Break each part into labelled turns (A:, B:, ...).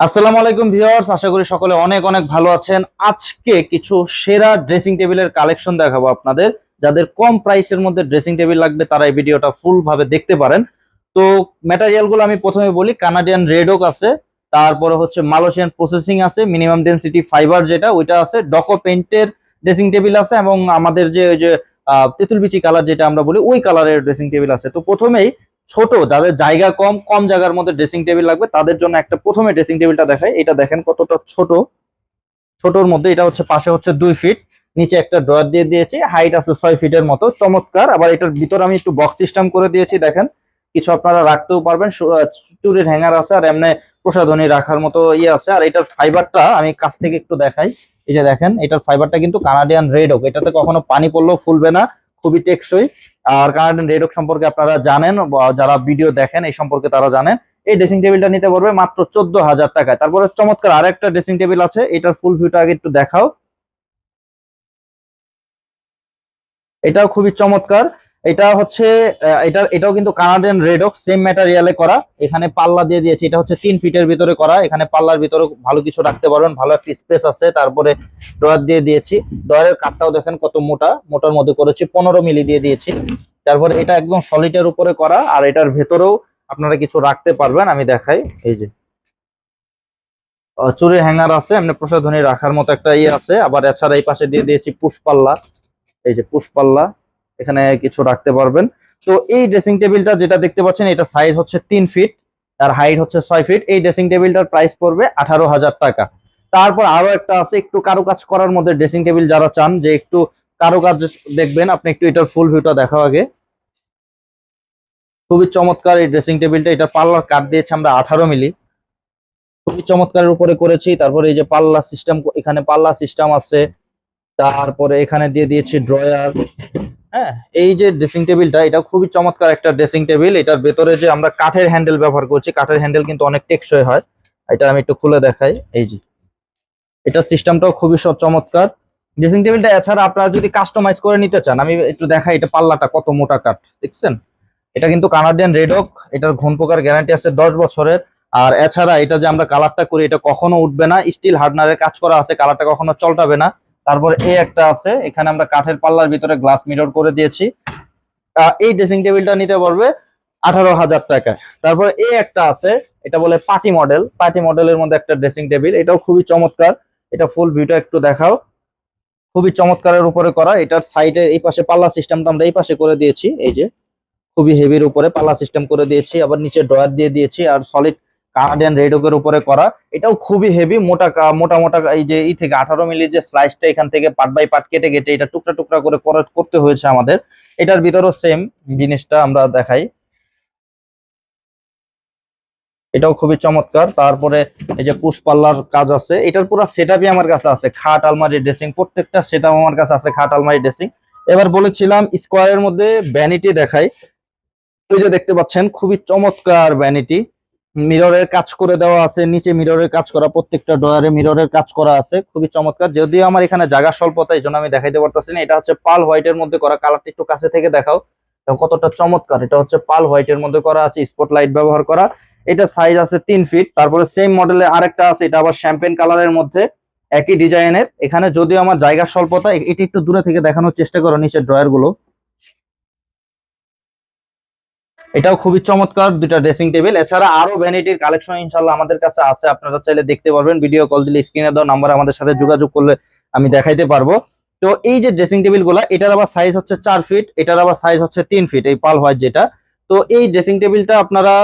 A: আসসালামু আলাইকুম ভিউয়ার্স, আশা করি সকলে অনেক অনেক ভালো আছেন। আজকে কিছু সেরা ড্রেসিং টেবিলের কালেকশন দেখাবো আপনাদের। যাদের কম প্রাইসের মধ্যে ড্রেসিং টেবিল লাগবে, তারা এই ভিডিওটা ফুল ভাবে দেখতে পারেন। তো ম্যাটেরিয়ালগুলো আমি প্রথমে বলি কানাডিয়ান রেডক আছে, তারপরে হচ্ছে মালয়েশিয়ান প্রসেসিং আছে মিনিমাম ডেন্সিটি ফাইবার যেটা, ওইটা আছে ডকো পেইন্টের ড্রেসিং টেবিল আছে, এবং আমাদের যে ওই যে তেঁতুল বিচি কালার যেটা আমরা বলি, ওই কালারের ড্রেসিং টেবিল আছে। তো প্রথমেই ছোট, যাদের জায়গা কম কম জায়গার মধ্যে ড্রেসিং টেবিল লাগবে, তাদের জন্য একটা প্রথমে ড্রেসিং টেবিলটা দেখাই। এটা দেখেন কতটা ছোট। ছোটর মধ্যে এটা হচ্ছে, পাশে হচ্ছে দুই ফিট নিচে একটা ড্রয়ার দিয়ে দিয়েছি হাইট আছে ছয় ফিটের মতো, চমৎকার। আবার এটার ভিতর আমি একটু বক্স সিস্টেম করে দিয়েছি, দেখেন। কিছু আপনারা রাখতেও পারবেন চুরির হ্যাঙ্গার আছে, আর এমনি প্রসাধনী রাখার মতো ইয়ে আছে। আর এটার ফাইবারটা আমি কাছ থেকে একটু দেখাই। এই যে দেখেন, এটার ফাইবারটা কিন্তু কানাডিয়ান রেড ওক এটাতে কখনো পানি পড়লেও ফুলবে না, খুবই টেকসই। আর কার্ডেন রেড ওক সম্পর্কে আপনারা জানেন যারা ভিডিও দেখেন, এই সম্পর্কে তারা জানেন। এই ড্রেসিং টেবিলটা নিতে পারবে মাত্র চোদ্দ হাজার টাকায়। তারপরে চমৎকার আরেকটা ড্রেসিং টেবিল আছে, এটার ফুল ভিউটা আগে একটু দেখাও। এটাও খুবই চমৎকার। এটা হচ্ছে এটা এটাও কিন্তু কানাডিয়ান রেডক সেম ম্যাটেরিয়ালে করা। এখানে পাল্লা দিয়ে দিয়েছি। এটা হচ্ছে তিন ফিটের ভিতরে করা। এখানে পাল্লার ভিতরে ভালো কিছু রাখতে পারবেন, ভালো একটা স্পেস আছে। তারপরে ড্রয়ার দিয়ে দিয়েছি। ড্রয়ারের কাঠটাও দেখেন কত মোটা। মোটার মধ্যে করেছি পনেরো মিলি দিয়ে দিয়েছি। তারপরে এটা একদম সলিডের উপরে করা। আর এটার ভেতরেও আপনারা কিছু রাখতে পারবেন। আমি দেখাই। এই যে। চুরির হ্যাঙ্গার আছে। এমনি প্রসাধনী রাখার মতো একটা ইয়ে আছে। আবার এছাড়া এই পাশে দিয়ে দিয়েছি পুষ্পাল্লা এই যে পুষ্পাল্লা এখানে কিছু রাখতে পারবেন। তো এই ড্রেসিং টেবিলটা যেটা দেখতে পাচ্ছেন, এটা সাইজ হচ্ছে তিন ফিট আর হাইট হচ্ছে ছয় ফিট এই ড্রেসিং টেবিলটার প্রাইস পড়বে আঠারো হাজার টাকা। তারপর আরও একটা আছে, একটু কারুকাজ করার মধ্যে ড্রেসিং টেবিল যারা চান, যে একটু কারুকাজ দেখবেন, আপনি একটু এটার ফুল ভিউটা দেখা আগে। খুবই চমৎকার এই ড্রেসিং টেবিলটা এটা পাল্লার কাঠ দিয়েছে আমরা আঠারো মিলি। খুবই চমৎকারের উপরে করেছি, তারপরে এই যে পাল্লা সিস্টেম এখানে পাল্লা সিস্টেম আছে। তারপরে এখানে দিয়ে দিয়েছি ড্রয়ার হ্যাঁ এই যে ড্রেসিং টেবিলটা এটা খুবই চমৎকার একটা ড্রেসিং টেবিল এটার ভেতরে যে আমরা কাঠের হ্যান্ডেল ব্যবহার করছি, কাঠের হ্যান্ডেল কিন্তু অনেক টেকসই হয়। এটা আমি একটু খুলে দেখাই। এই যে এটার সিস্টেমটাও খুবই চমৎকার। ড্রেসিং টেবিলটা এছাড়া আপনারা যদি কাস্টমাইজ করে নিতে চান, আমি একটু দেখাই এটা পাল্লাটা কত মোটা কাঠ, দেখছেন? এটা কিন্তু কানাডিয়ান রেডক এটার ঘুন পোকার গ্যারান্টি আছে দশ বছরের। আর এছাড়া এটা যে আমরা কালারটা করি, এটা কখনো উঠবে না। স্টিল হার্ডনারের কাজ করা আছে কালারটা কখনো চলটাবে না। তারপর এই একটা আছে, এখানে আমরা কাঠের পাল্লার ভিতরে গ্লাস মিরর করে দিয়েছি। এই ড্রেসিং টেবিলটা নিতে পারবে আঠারো হাজার টাকায়। তারপর এই একটা আছে, এটা বলে পার্টি মডেল। পার্টি মডেলের মধ্যে একটা ড্রেসিং টেবিল এটাও খুবই চমৎকার। এটা ফুল ভিউটা একটু দেখাও। খুবই চমৎকারের উপরে করা। এটার সাইডে এই পাশে পাল্লা সিস্টেমটা আমরা এই পাশে করে দিয়েছি, এই যে। খুবই হেভির উপরে পাল্লা সিস্টেম করে দিয়েছি। আবার নিচে ড্রয়ার দিয়ে দিয়েছি। আর সলিড কানাডিয়ান রেডোকের উপরে করা। এটাও খুবই হেভি মোটা মোটা মোটা এই যে এই থেকে আঠারো মিলি যে স্লাইসটা এখান থেকে পার্ট বাই পার্ট কেটে কেটে এটা টুকরা টুকরা করে করতে হয়েছে আমাদের। এটার ভিতরেও সেম জিনিসটা আমরা দেখাই। এটাও খুবই চমৎকার। তারপরে এই যে পুষ্পাল্লার কাজ আছে। এটার পুরো সেটআপই আমার কাছে আছে। খাট আলমারি ড্রেসিং প্রত্যেকটা সেটআপ আমার কাছে আছে, খাট আলমারি ড্রেসিং এবার বলেছিলাম স্কোয়ারের মধ্যে ভ্যানিটি দেখাই। ওই যে দেখতে পাচ্ছেন, খুবই চমৎকার ভ্যানিটি মিররের কাজ করে দেওয়া আছে, নিচে মিররের কাজ করা, প্রত্যেকটা ডয়ারে মিররের কাজ করা আছে, খুবই চমৎকার। যদিও আমার এখানে জায়গা স্বল্পতা এই জন্য আমি দেখাইতে পারতেছি না। এটা হচ্ছে পাল হোয়াইটের মধ্যে করা কালারটা একটু কাছে থেকে দেখাও। দেখো কতটা চমৎকার। এটা হচ্ছে পাল হোয়াইটের মধ্যে করা আছে স্পট লাইট ব্যবহার করা। এটা সাইজ আছে তিন ফিট তারপরে সেম মডেলের আরেকটা আছে, এটা আবার শ্যাম্পেন কালারের মধ্যে, একই ডিজাইনের এখানে যদিও আমার জায়গা স্বল্পতা এটি একটু দূরে থেকে দেখানোর চেষ্টা করো, নিচের ড্রয়ারগুলো এটাও খুবই চমৎকার দুটা ড্রেসিং টেবিল এছাড়া আরও ভ্যানিটির কালেকশন ইনশাল্লাহ আমাদের কাছে আছে। আপনারা চাইলে দেখতে পারবেন। ভিডিও কল দিলে স্ক্রিনে দেওয়া নাম্বার আমাদের সাথে যোগাযোগ করলে আমি দেখাইতে পারব। তো এই যে ড্রেসিং টেবিলগুলা, এটার আবার সাইজ হচ্ছে চার ফিট এটার আবার সাইজ হচ্ছে তিন ফিট এই পাল হোয়াইট যেটা। তো এই ড্রেসিং টেবিলটা আপনারা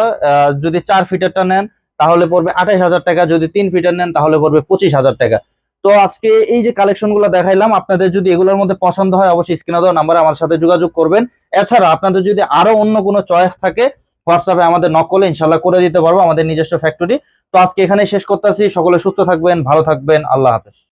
A: যদি চার ফিটেরটা নেন, তাহলে পড়বে আঠাইশ হাজার টাকা। যদি তিন ফিটার নেন, তাহলে পড়বে পঁচিশ হাজার টাকা। তো আজকে এই যে কালেকশনগুলো দেখাইলাম, আপনাদের যদি এগুলোর মধ্যে পছন্দ হয়, অবশ্যই স্ক্রিনে দেওয়া নাম্বারে আমার সাথে যোগাযোগ করবেন। এছাড়া আপনাদের যদি আরও অন্য কোনো চয়েস থাকে হোয়াটসঅ্যাপে আমাদের নকলে ইনশাল্লাহ করে দিতে পারব আমাদের নিজস্ব ফ্যাক্টরি তো আজকে এখানে শেষ করতেছি সকলে সুস্থ থাকবেন, ভালো থাকবেন। আল্লাহ হাফেজ।